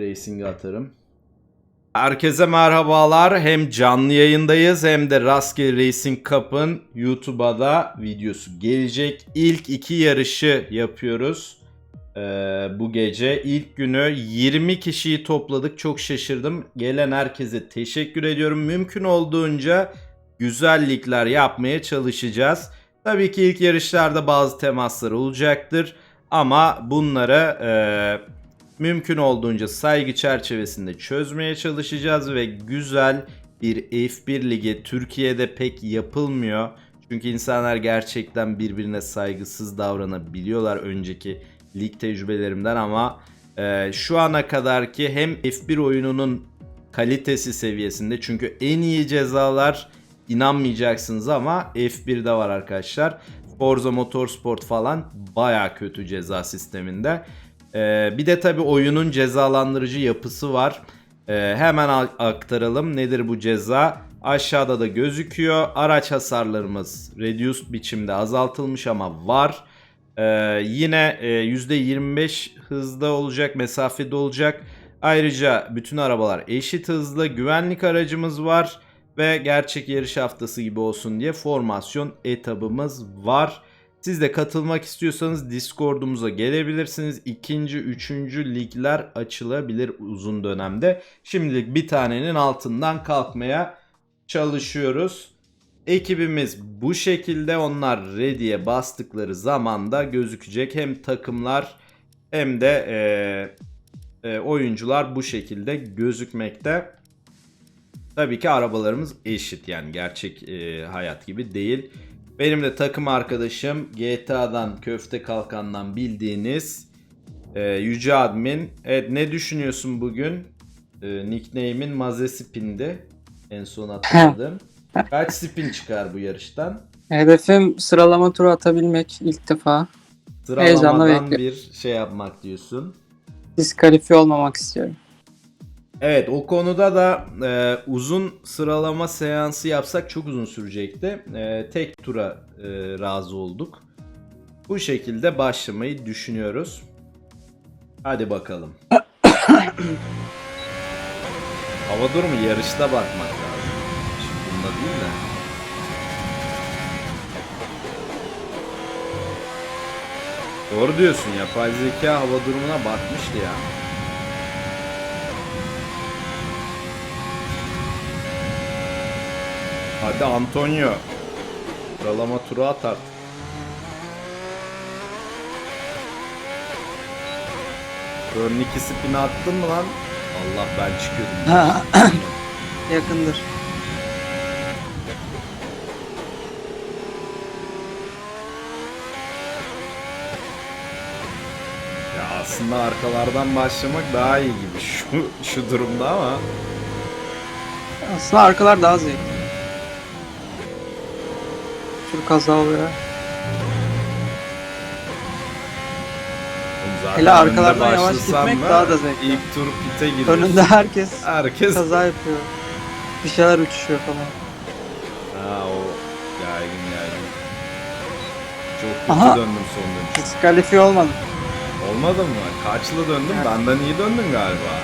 Racing'e atarım. Herkese merhabalar. Hem canlı yayındayız hem de Rastgele Racing Cup'ın YouTube'a da videosu gelecek. İlk iki yarışı yapıyoruz. Ee, bu gece ilk günü 20 kişiyi topladık. Çok şaşırdım. Gelen herkese teşekkür ediyorum. Mümkün olduğunca güzellikler yapmaya çalışacağız. Tabii ki ilk yarışlarda bazı temaslar olacaktır. Ama bunları e, mümkün olduğunca saygı çerçevesinde çözmeye çalışacağız ve güzel bir F1 ligi Türkiye'de pek yapılmıyor. Çünkü insanlar gerçekten birbirine saygısız davranabiliyorlar önceki lig tecrübelerimden ama e, şu ana kadarki hem F1 oyununun kalitesi seviyesinde çünkü en iyi cezalar inanmayacaksınız ama F1'de var arkadaşlar. Forza Motorsport falan baya kötü ceza sisteminde. Ee, bir de tabi oyunun cezalandırıcı yapısı var. Ee, hemen aktaralım. Nedir bu ceza? Aşağıda da gözüküyor. Araç hasarlarımız reduced biçimde azaltılmış ama var. Ee, yine e, %25 hızda olacak, mesafede olacak. Ayrıca bütün arabalar eşit hızlı. Güvenlik aracımız var ve gerçek yarış haftası gibi olsun diye formasyon etabımız var. Siz de katılmak istiyorsanız Discord'umuza gelebilirsiniz. İkinci, üçüncü ligler açılabilir uzun dönemde. Şimdilik bir tanenin altından kalkmaya çalışıyoruz. Ekibimiz bu şekilde onlar ready'e bastıkları zamanda gözükecek. Hem takımlar hem de eee, e, oyuncular bu şekilde gözükmekte. Tabii ki arabalarımız eşit yani gerçek e, hayat gibi değil. Benim de takım arkadaşım GTA'dan Köfte Kalkan'dan bildiğiniz e, Yüce Admin. Evet ne düşünüyorsun bugün? E, nickname'in Maze Spin'di. En son hatırladım. Kaç spin çıkar bu yarıştan? Hedefim sıralama turu atabilmek ilk defa. Sıralamadan bir şey yapmak diyorsun. Diskalifiye olmamak istiyorum. Evet o konuda da e, uzun sıralama seansı yapsak çok uzun sürecekti. E, tek tura e, razı olduk. Bu şekilde başlamayı düşünüyoruz. Hadi bakalım. Hava durumu yarışta bakmak lazım. Şimdi bunda değil de. Doğru diyorsun yapay zeka hava durumuna bakmıştı ya. Hadi Antonio. Sıralama turu at artık. Burn 2 spin attın mı lan? Allah ben çıkıyordum. Yakındır. Ya aslında arkalardan başlamak daha iyi gibi şu şu durumda ama. Aslında arkalar daha zevkli. Tur kaza oluyor. Zaten Hele arkalardan yavaş gitmek da daha da zevkli. İlk tur pite giriyorsun. Önünde herkes Herkes. kaza yapıyor. Bir şeyler uçuşuyor falan. Ha o yaygın yaygın. Çok kötü Aha. döndüm son dönüş. Diskalifiye olmadım. Olmadı mı? Kaçlı döndüm? Evet. Benden iyi döndün galiba.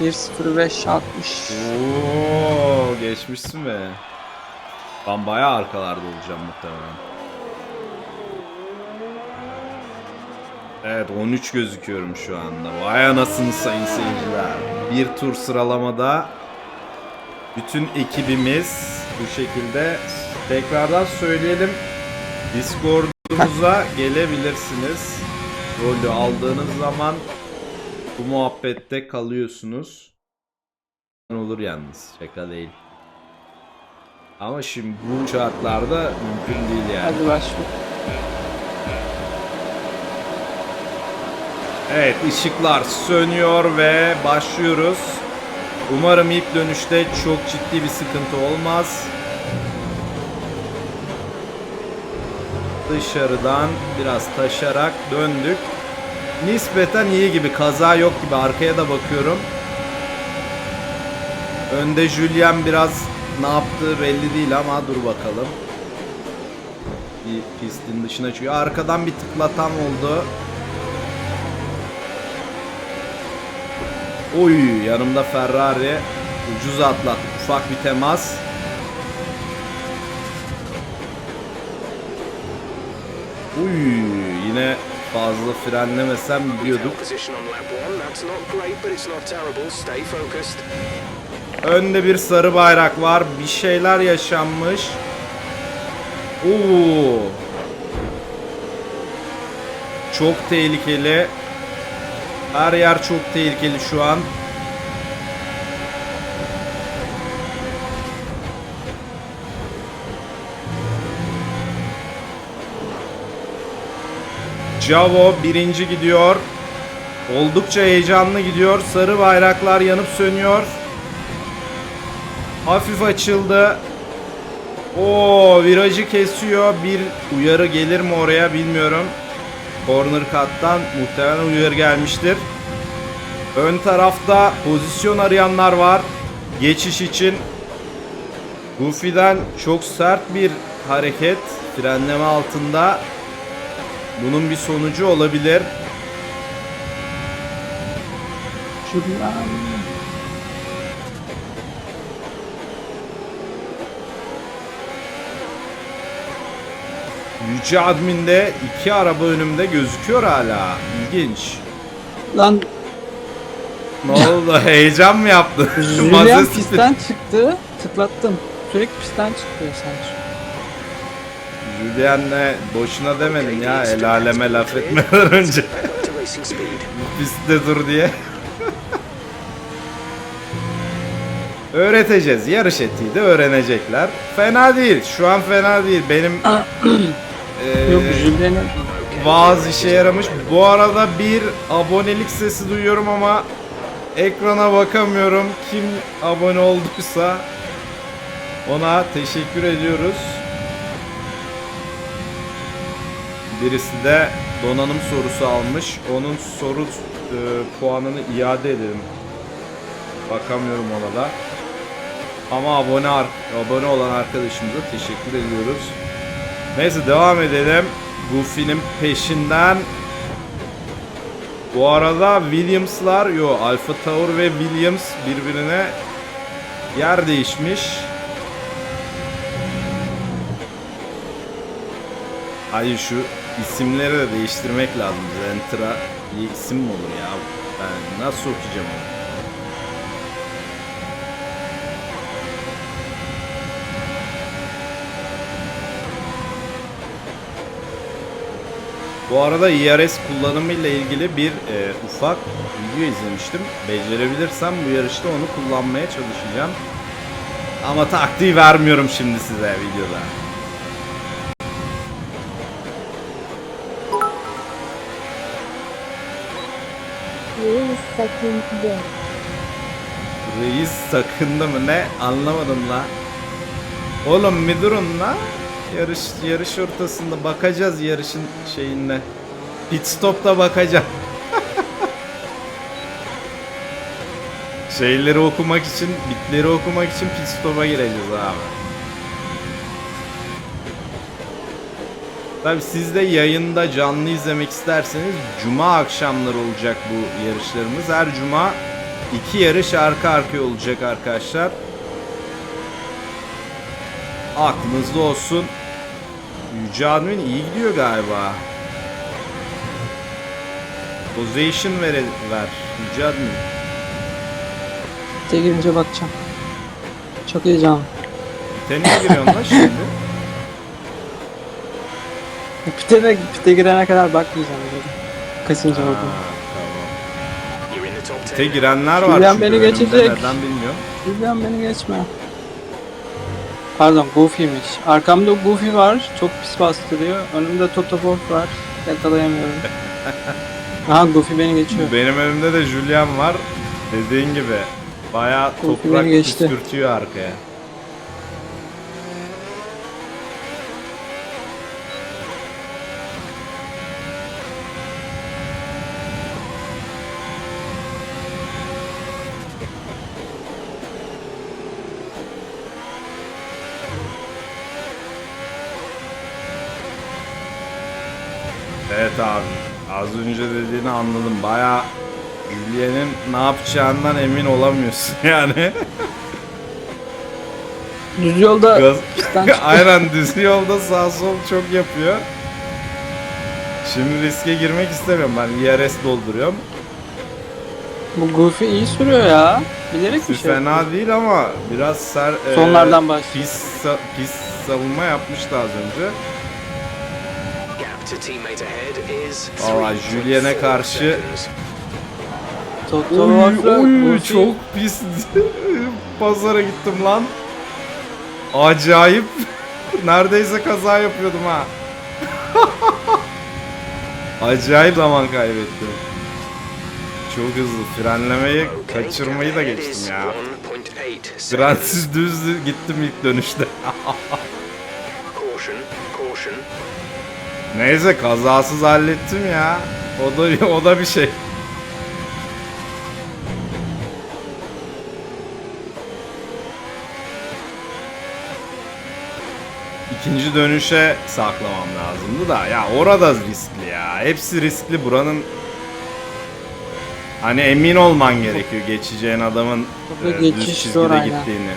1.05 60. Oo, geçmişsin be. Ben bayağı arkalarda olacağım muhtemelen. Evet 13 gözüküyorum şu anda. Vay anasını sayın seyirciler. Bir tur sıralamada bütün ekibimiz bu şekilde tekrardan söyleyelim. Discord'umuza gelebilirsiniz. Rolü aldığınız zaman bu muhabbette kalıyorsunuz. Olur yalnız. Şaka değil. Ama şimdi bu şartlarda mümkün değil yani. Hadi başla. Evet ışıklar sönüyor ve başlıyoruz. Umarım ilk dönüşte çok ciddi bir sıkıntı olmaz. Dışarıdan biraz taşarak döndük. Nispeten iyi gibi kaza yok gibi arkaya da bakıyorum. Önde Julian biraz ne yaptığı belli değil ama dur bakalım. Bir pistin dışına çıkıyor. Arkadan bir tıklatan oldu. Oy yanımda Ferrari. Ucuz atlat. Ufak bir temas. Uy yine fazla frenlemesem gidiyorduk. Önde bir sarı bayrak var. Bir şeyler yaşanmış. Oo. Çok tehlikeli. Her yer çok tehlikeli şu an. Javo birinci gidiyor. Oldukça heyecanlı gidiyor. Sarı bayraklar yanıp sönüyor. Hafif açıldı. O virajı kesiyor. Bir uyarı gelir mi oraya bilmiyorum. Corner kattan muhtemelen uyarı gelmiştir. Ön tarafta pozisyon arayanlar var. Geçiş için. Goofy'den çok sert bir hareket. Frenleme altında. Bunun bir sonucu olabilir. Julian. Yüce Admin'de iki araba önümde gözüküyor hala. İlginç. Lan Ne oldu? Heyecan mı yaptın? Julian pistten çıktı. Tıklattım. Sürekli pistten çıkıyor sanki. Julian'le boşuna demedim ya el aleme laf etmeden önce. Pistte dur diye. Öğreteceğiz. Yarış etiği de öğrenecekler. Fena değil. Şu an fena değil. Benim eee, Yok Julian'ın vaaz işe yaramış. Bu arada bir abonelik sesi duyuyorum ama ekrana bakamıyorum. Kim abone olduysa ona teşekkür ediyoruz. Birisi de donanım sorusu almış. Onun soru e, puanını iade edelim. Bakamıyorum ona da. Ama abone abone olan arkadaşımıza teşekkür ediyoruz. Neyse devam edelim. Goofy'nin peşinden. Bu arada Williams'lar, yo Alpha Tower ve Williams birbirine yer değişmiş. Hayır şu isimleri de değiştirmek lazım. Zentra diye isim mi olur ya? Ben nasıl okuyacağım onu? Bu arada IRS kullanımı ile ilgili bir e, ufak video izlemiştim. Becerebilirsem bu yarışta onu kullanmaya çalışacağım. Ama taktiği vermiyorum şimdi size videoda. Sakındı. Reis sakındı mı ne anlamadım la. Oğlum bir durun la. Yarış yarış ortasında bakacağız yarışın şeyine. Pit stop'ta bakacağım. Şeyleri okumak için, bitleri okumak için pit stop'a gireceğiz abi. Tabi siz de yayında canlı izlemek isterseniz cuma akşamları olacak bu yarışlarımız. Her cuma iki yarış arka arkaya olacak arkadaşlar. Aklınızda olsun. Yüce Admin iyi gidiyor galiba. Position ver, ver. Yüce Admin. pite girince bakacağım. Çok heyecanlı. Niye giriyorsun lan şimdi? Pite pite girene kadar bakmayacağım dedim. Kaçıncı oldu? tamam. You're in the top ten. Te girenler var Julian çünkü beni önümde, geçecek. Neden bilmiyorum. Julian beni geçme. Pardon Goofy'miş. Arkamda Goofy var. Çok pis bastırıyor. Önümde Toto Wolff var. Yakalayamıyorum. Aha Goofy beni geçiyor. Benim önümde de Julian var. Dediğin gibi bayağı Korku toprak püskürtüyor arkaya. Evet abi. Az önce dediğini anladım. Baya Julien'in ne yapacağından emin olamıyorsun yani. Düz yolda Gaz... Aynen düz yolda sağ sol çok yapıyor. Şimdi riske girmek istemiyorum ben IRS dolduruyorum. Bu Goofy iyi sürüyor ya. Bilerek bir şey Fena yapıyor. değil ama biraz ser... e, Sonlardan başlıyor. Pis, sa- pis savunma yapmıştı az önce. Gap to teammate ahead is Valla 3.4 Julien'e karşı Oy, oy, çok pis pazara gittim lan. Acayip. Neredeyse kaza yapıyordum ha. Acayip zaman kaybettim. Çok hızlı. Frenlemeyi kaçırmayı da geçtim ya. 1.8 seconds. Frensiz düz gittim ilk dönüşte. Neyse kazasız hallettim ya. O da o da bir şey. İkinci dönüşe saklamam lazımdı da ya orada riskli ya. Hepsi riskli buranın Hani emin olman gerekiyor geçeceğin adamın e, düz geçiş çizgide zor aynen. gittiğini.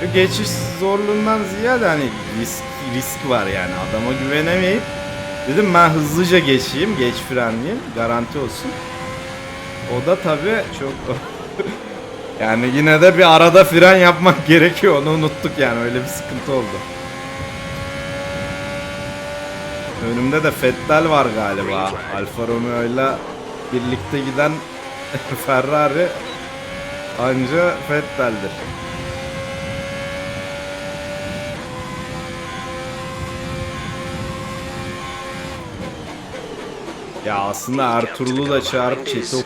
Şu Geçiş zorluğundan ziyade hani risk risk var yani adama güvenemeyip dedim ben hızlıca geçeyim, geç frenleyeyim, garanti olsun. O da tabii çok yani yine de bir arada fren yapmak gerekiyor. Onu unuttuk yani öyle bir sıkıntı oldu. Önümde de Fettel var galiba. Alfa Romeo'yla birlikte giden Ferrari anca Fettel'dir. Ya aslında Ertuğrul'u da çağırıp chat'i. 1.6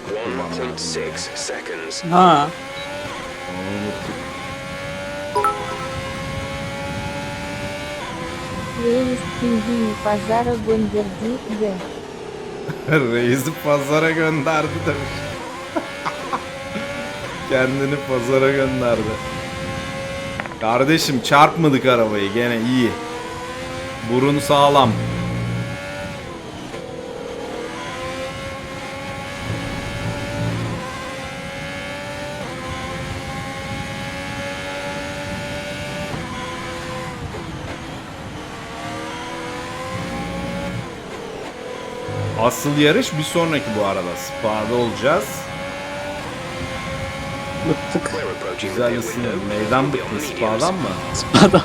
seconds. Ha. Reis TV Pazara Gonderdi G. Reis'i pazara gönderdi demiş. Kendini pazara gönderdi. Kardeşim çarpmadık arabayı gene iyi. Burun sağlam. Asıl yarış bir sonraki bu arada. Spa'da olacağız. Bıktık. Güzel pit ısın. window. Neyden We'll be on bıktın? Spa'dan mı? Spada.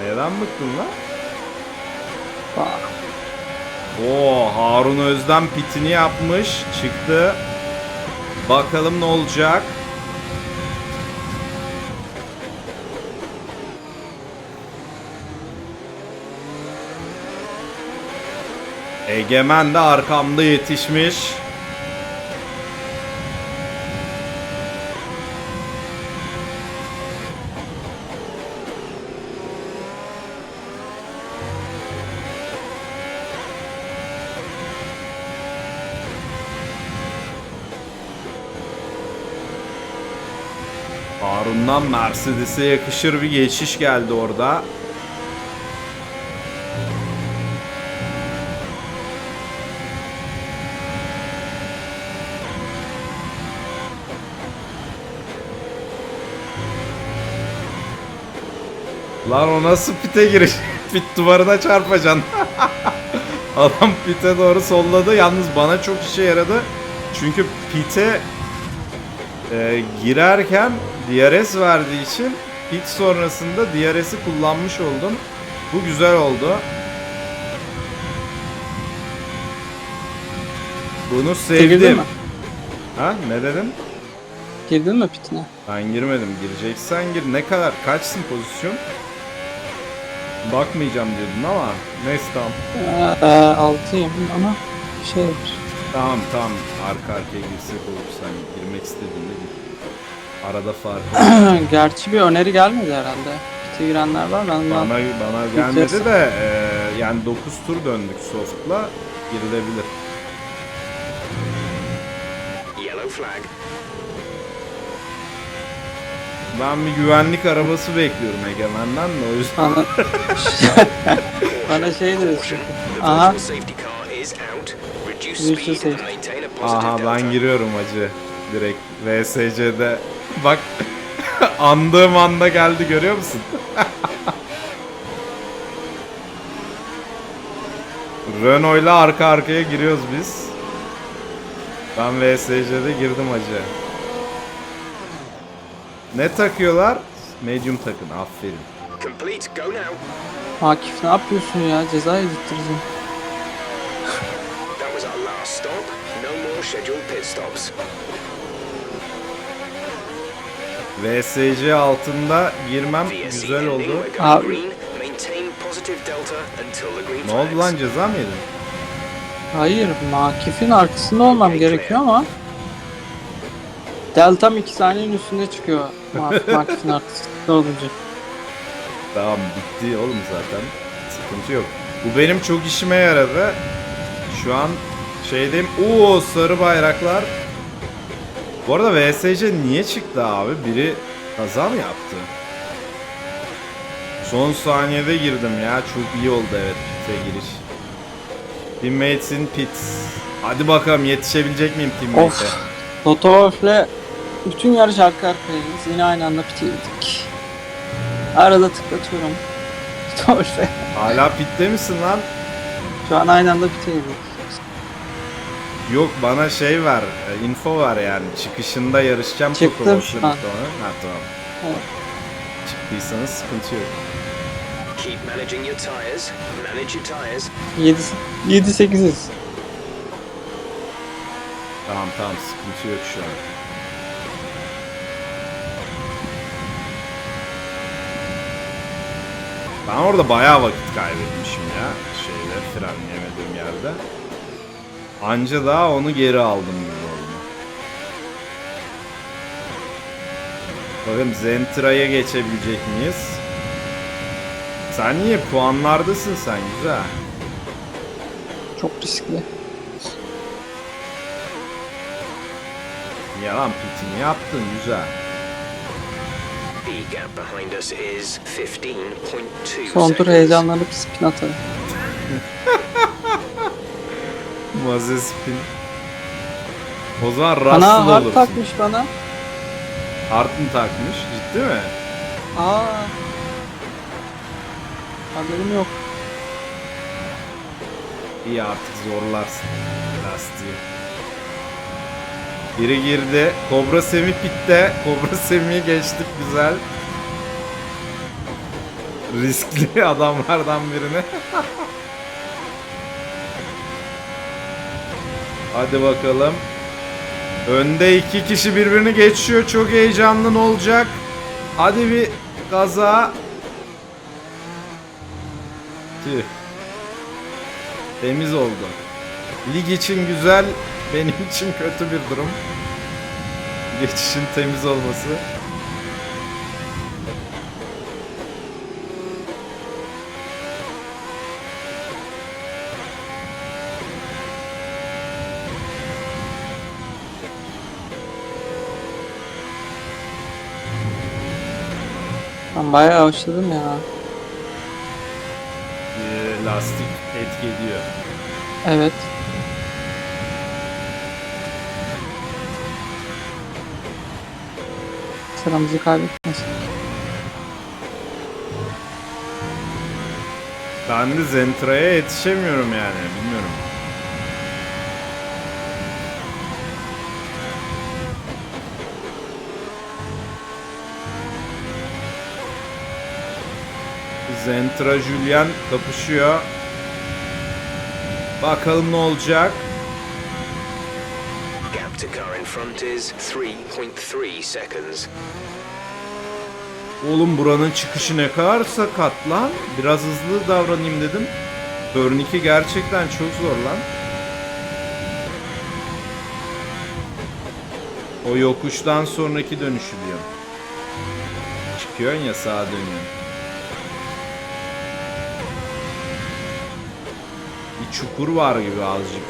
Neyden bıktın lan? Oo Harun Özden pitini yapmış. Çıktı. Bakalım ne olacak. Egemen de arkamda yetişmiş. Harun'dan Mercedes'e yakışır bir geçiş geldi orada. Lan o nasıl pite giriş? Pit duvarına çarpacaksın. Adam pite doğru solladı. Yalnız bana çok işe yaradı. Çünkü pite e, girerken DRS verdiği için pit sonrasında DRS'i kullanmış oldum. Bu güzel oldu. Bunu sevdim. Ha ne dedin? Girdin mi pitine? Ben girmedim. Gireceksen gir. Ne kadar? Kaçsın pozisyon? Bakmayacağım diyordun ama neyse tamam. Ee, e, altıyım ama şey Tamam tamam. Arka arkaya girsek olur sen girmek istediğinde gir. Arada fark olur. Gerçi bir öneri gelmedi herhalde. Pite girenler var. Ben Bana, bana... bana gelmedi de e, yani 9 tur döndük soft'la girilebilir. Yellow flag. Ben bir güvenlik arabası bekliyorum Egemen'den de o yüzden. Bana, bana şey. The Aha. virtual safety Aha ben giriyorum acı. Direkt VSC'de. Bak andığım anda geldi görüyor musun? Renault'la arka arkaya giriyoruz biz. Ben VSC'de girdim acı. Ne takıyorlar? Medium takın aferin. Complete. Go now. Akif ne yapıyorsun ya? Ceza yedirttireceğim. That was our last stop. No more scheduled pit stops. VSC altında girmem güzel oldu. Abi. Ne oldu lan ceza mı yedin? Hayır, Akif'in arkasında olmam gerekiyor ama Deltam 2 saniyenin üstünde çıkıyor Ma- Akif'in arkasında olunca. Tamam bitti oğlum zaten. Sıkıntı yok. Bu benim çok işime yaradı. Şu an şeydeyim. Oo sarı bayraklar. Bu arada VSC niye çıktı abi? Biri kaza mı yaptı? Son saniyede girdim ya. Çok iyi oldu evet pit'e giriş. Teammates in pits. Hadi bakalım yetişebilecek miyim teammate'e? Of. Toto Wolff'le bütün yarış arka arkayayız. Yine aynı anda bitirdik. Arada tıklatıyorum. Toto Wolff'e. Hala pitte misin lan? Şu an aynı anda bitirdik. Yok bana şey ver, e, info ver yani. Çıkışında yarışacağım Çıktım Toto şu Wolff'le an. sonra. Ha tamam. Evet. Çıktıysanız sıkıntı yok. Keep managing your tires. Manage your tires. 7 8'iz. Tamam tamam sıkıntı yok şu an. Ben orada bayağı vakit kaybetmişim ya. Şeyde frenleyemediğim yerde. Anca daha onu geri aldım gibi oldu. Bakın Zentra'ya geçebilecek miyiz? Sen niye puanlardasın sen güzel. Çok riskli. Yalan pitini yaptın güzel. Son tur seconds. heyecanlanıp spin atarım. Maze spin. O zaman Bana rahatsız hard olursun. takmış bana. Hard mı takmış? Ciddi mi? Aa. Haberim yok. İyi artık zorlarsın lastiği. Biri girdi. Kobra Semi pitte. Kobra Semi'yi geçtik güzel. Riskli adamlardan birini. Hadi bakalım. Önde iki kişi birbirini geçiyor. Çok heyecanlı ne olacak? Hadi bir kaza. Tüh. Temiz oldu. Lig için güzel, benim için kötü bir durum. Geçişin temiz olması. Ben bayağı yavaşladım ya. Ee, lastik etki ediyor. Evet. Sıramızı kaybetmesin. Ben de Zentra'ya yetişemiyorum yani, bilmiyorum. Zentra Julian kapışıyor. Bakalım ne olacak. Gap to car in front is 3.3 seconds. Oğlum buranın çıkışı ne kadar sakat lan. Biraz hızlı davranayım dedim. 2 gerçekten çok zor lan. O yokuştan sonraki dönüşü diyor. Çıkıyorsun ya sağa dönüyorsun. Çukur var gibi azıcık.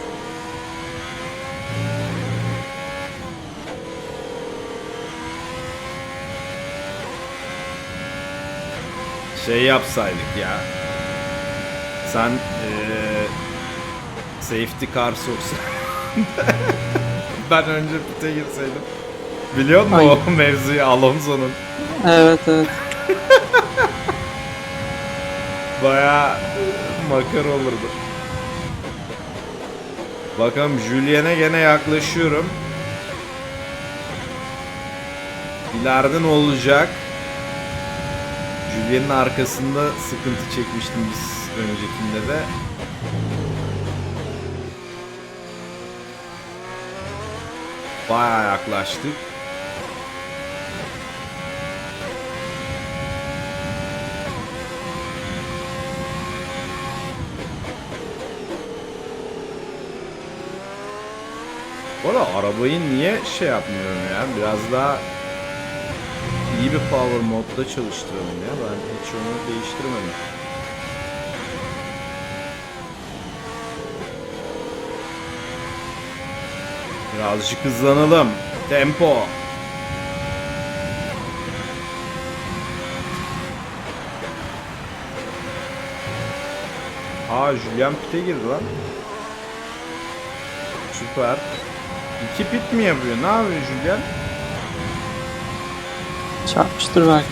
Şey yapsaydık ya. Sen eee safety car soksan. ben önce pite girseydim. Biliyor musun Ay. o mevzuyu Alonso'nun? Evet evet. Baya makar olurdu. Bakalım Julien'e gene yaklaşıyorum. İleride ne olacak? Julien'in arkasında sıkıntı çekmiştim biz öncekinde de. Baya yaklaştık. Arada arabayı niye şey yapmıyorum ya? Biraz daha iyi bir power modda çalıştıralım ya. Ben hiç onu değiştirmedim. Birazcık hızlanalım. Tempo. Aa Julian pite girdi lan. Süper. İki pit mi yapıyor? Ne yapıyor Julian? Çarpmıştır belki.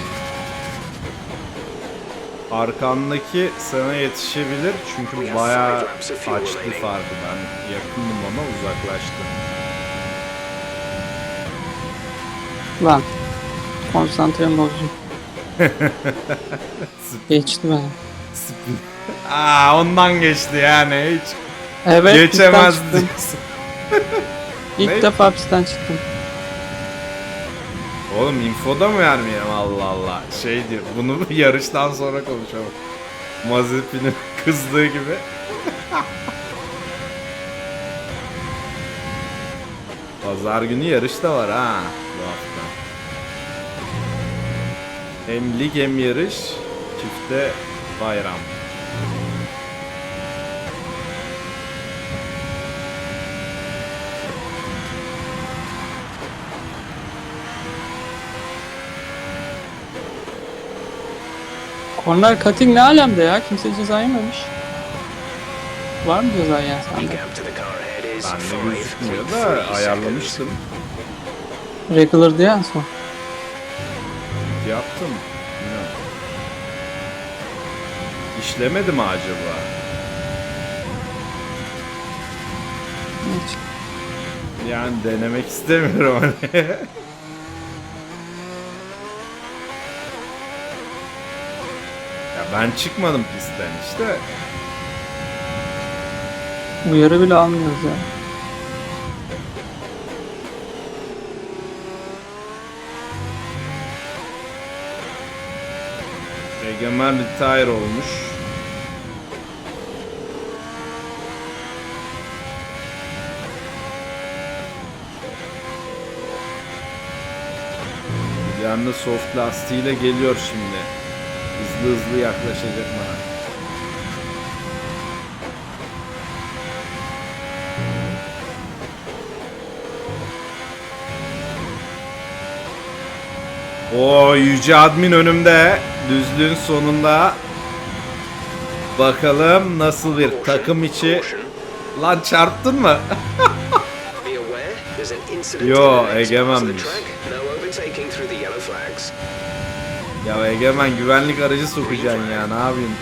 Arkandaki sana yetişebilir çünkü bayağı açtı farkı. Ben yakındım ama uzaklaştım. Lan. Konsantremi bozdum. Geçti. Spin. Aa ondan geçti yani hiç Evet. geçemez diyorsun. İlk Ne? defa pistten çıktım. Oğlum infoda mı vermeyelim Allah Allah. Şey diyor bunu yarıştan sonra konuşalım. Mazepin'in kızdığı gibi. Pazar günü yarış da var ha bu hafta. Hem lig hem yarış. Çifte bayram. Corner cutting ne alemde ya? Kimse ceza yememiş. Var mı ceza ya sende? Bende gözükmüyor da 5.3 ayarlamıştım. Regular'dı ya en son. Yaptım. Bilmiyorum. İşlemedi mi acaba? Hiç. Yani denemek istemiyorum hani. ya ben çıkmadım pistten işte. Uyarı bile almıyoruz ya. Egemen retire olmuş. Anda soft lastiğiyle geliyor şimdi. Hızlı hızlı yaklaşacak bana. O Yüce Admin önümde. Düzlüğün sonunda. Bakalım nasıl bir takım içi. Lan çarptın mı? Yo, egemenmiş. Ya Egemen güvenlik aracı sokacaksın ya ne yapayım?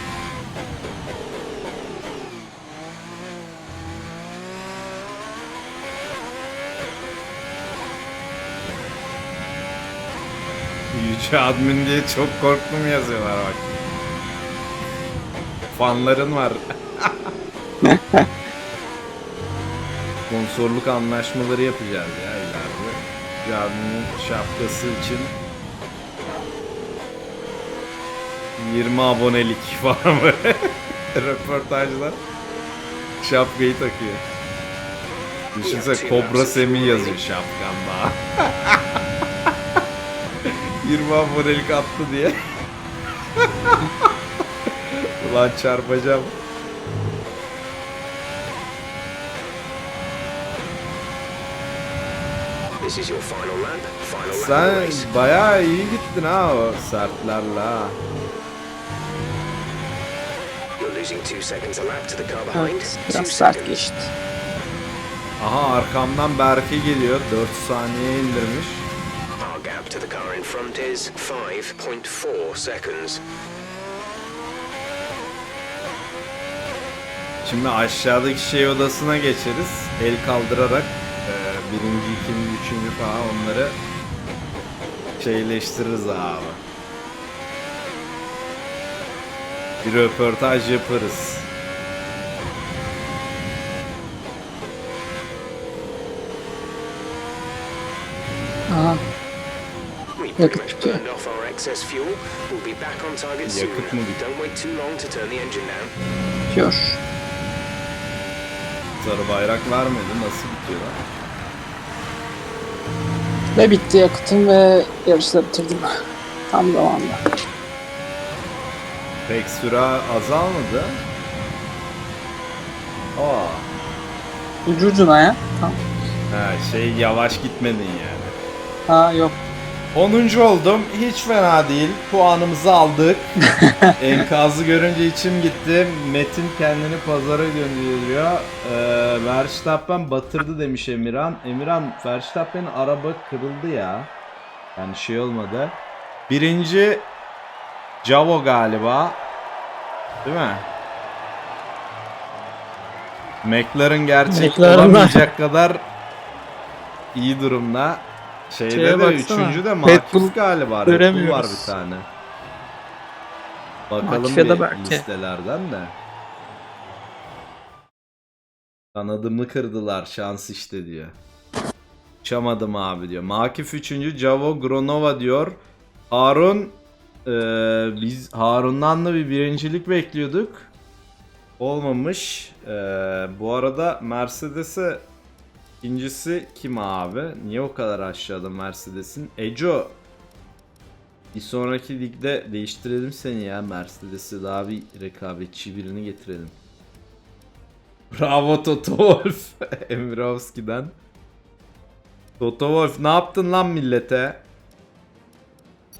Yüce admin diye çok korktum yazıyorlar bak. Fanların var. Sponsorluk anlaşmaları yapacağız ya ileride. Yüce adminin şapkası için 20 abonelik falan böyle röportajlar şapkayı takıyor. Düşünsene Kobra Semih yazıyor şapkanda. 20 abonelik attı diye. Ulan çarpacağım. Sen bayağı iyi gittin ha o sertlerle ha. Evet. Biraz sert seconds. geçti. Aha arkamdan Berke geliyor. 4 saniye indirmiş. Our gap to the car in front is 5.4 seconds. Şimdi aşağıdaki şey odasına geçeriz. El kaldırarak e, birinci, ikinci, üçüncü falan onları şeyleştiririz abi. Bir röportaj yaparız. Aha. Yakıt bitiyor. Yakıt mı. Bitiyor. Sarı bayrak vermedi. Nasıl bitiyor lan? Ve bitti yakıtım ve yarışı da bitirdim. Tam zamanda. Pek süre azalmadı. Aa. Ucu ucuna ya. Tam. Ha, şey yavaş gitmedin yani. Ha yok. 10. oldum. Hiç fena değil. Puanımızı aldık. Enkazı görünce içim gitti. Metin kendini pazara gönderiyor. Ee, Verstappen batırdı demiş Emirhan. Emirhan Verstappen'in araba kırıldı ya. Yani şey olmadı. Birinci Javo galiba. Değil mi? McLaren gerçek olamayacak kadar iyi durumda. Şeyde Şeye de baksana. üçüncü de Bull galiba. Red Bull var bir tane. Bakalım de bir belki. listelerden de. Kanadımı kırdılar şans işte diyor. Uçamadım abi diyor. Makif 3. Javo Gronova diyor. Harun eee, biz Harun'dan da bir birincilik bekliyorduk. Olmamış. Eee, bu arada Mercedes'e ikincisi kim abi? Niye o kadar aşağıda Mercedes'in? Eco. Bir sonraki ligde değiştirelim seni ya Mercedes'e daha bir rekabetçi birini getirelim. Bravo Toto Wolff. Emirovski'den. Toto Wolff ne yaptın lan millete?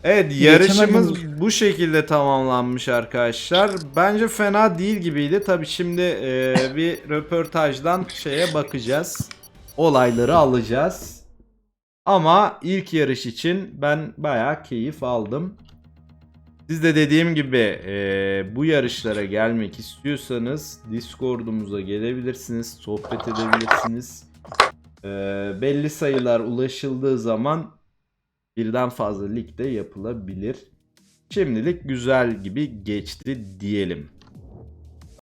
Evet yarışımız bu şekilde tamamlanmış arkadaşlar. Bence fena değil gibiydi. Tabi şimdi e, bir röportajdan şeye bakacağız. Olayları alacağız. Ama ilk yarış için ben bayağı keyif aldım. Siz de dediğim gibi e, bu yarışlara gelmek istiyorsanız Discord'umuza gelebilirsiniz, sohbet edebilirsiniz. E, belli sayılar ulaşıldığı zaman birden fazla ligde yapılabilir. Şimdilik güzel gibi geçti diyelim.